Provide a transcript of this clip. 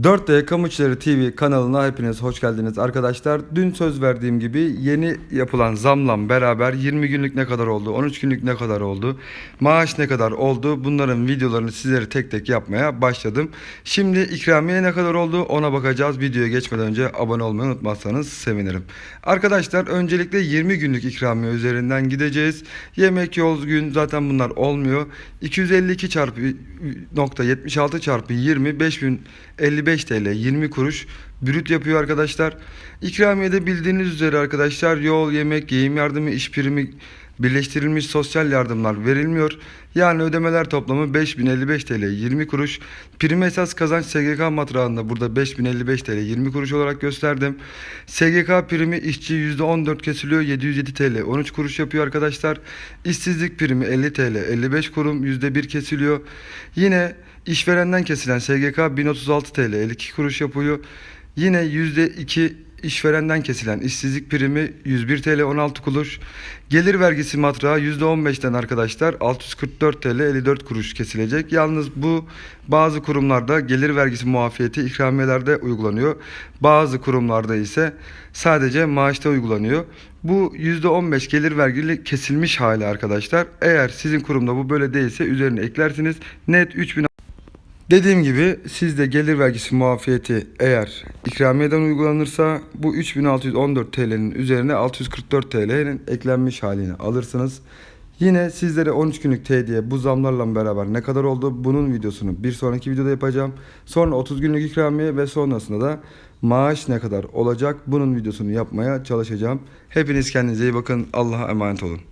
4D Kamuçları TV kanalına hepiniz hoş geldiniz arkadaşlar. Dün söz verdiğim gibi yeni yapılan zamla beraber 20 günlük ne kadar oldu, 13 günlük ne kadar oldu, maaş ne kadar oldu bunların videolarını sizlere tek tek yapmaya başladım. Şimdi ikramiye ne kadar oldu ona bakacağız. Videoya geçmeden önce abone olmayı unutmazsanız sevinirim. Arkadaşlar öncelikle 20 günlük ikramiye üzerinden gideceğiz. Yemek, yol, gün zaten bunlar olmuyor. 252 çarpı nokta 76 çarpı 20 5055 TL 20 kuruş brüt yapıyor arkadaşlar. İkramiyede bildiğiniz üzere arkadaşlar yol, yemek, giyim yardımı, iş primi birleştirilmiş sosyal yardımlar verilmiyor. Yani ödemeler toplamı 5055 TL 20 kuruş. Prim esas kazanç SGK matrağında burada 5055 TL 20 kuruş olarak gösterdim. SGK primi işçi %14 kesiliyor 707 TL 13 kuruş yapıyor arkadaşlar. İşsizlik primi 50 TL 55 kurum %1 kesiliyor. Yine işverenden kesilen SGK 1036 TL 52 kuruş yapıyor. Yine %2 işverenden kesilen işsizlik primi 101 TL 16 kuruş. Gelir vergisi matrağı %15'ten arkadaşlar 644 TL 54 kuruş kesilecek. Yalnız bu bazı kurumlarda gelir vergisi muafiyeti ikramiyelerde uygulanıyor. Bazı kurumlarda ise sadece maaşta uygulanıyor. Bu %15 gelir vergili kesilmiş hali arkadaşlar. Eğer sizin kurumda bu böyle değilse üzerine eklersiniz. Net 3000 Dediğim gibi sizde gelir vergisi muafiyeti eğer ikramiyeden uygulanırsa bu 3614 TL'nin üzerine 644 TL'nin eklenmiş halini alırsınız. Yine sizlere 13 günlük tediye bu zamlarla beraber ne kadar oldu bunun videosunu bir sonraki videoda yapacağım. Sonra 30 günlük ikramiye ve sonrasında da maaş ne kadar olacak bunun videosunu yapmaya çalışacağım. Hepiniz kendinize iyi bakın. Allah'a emanet olun.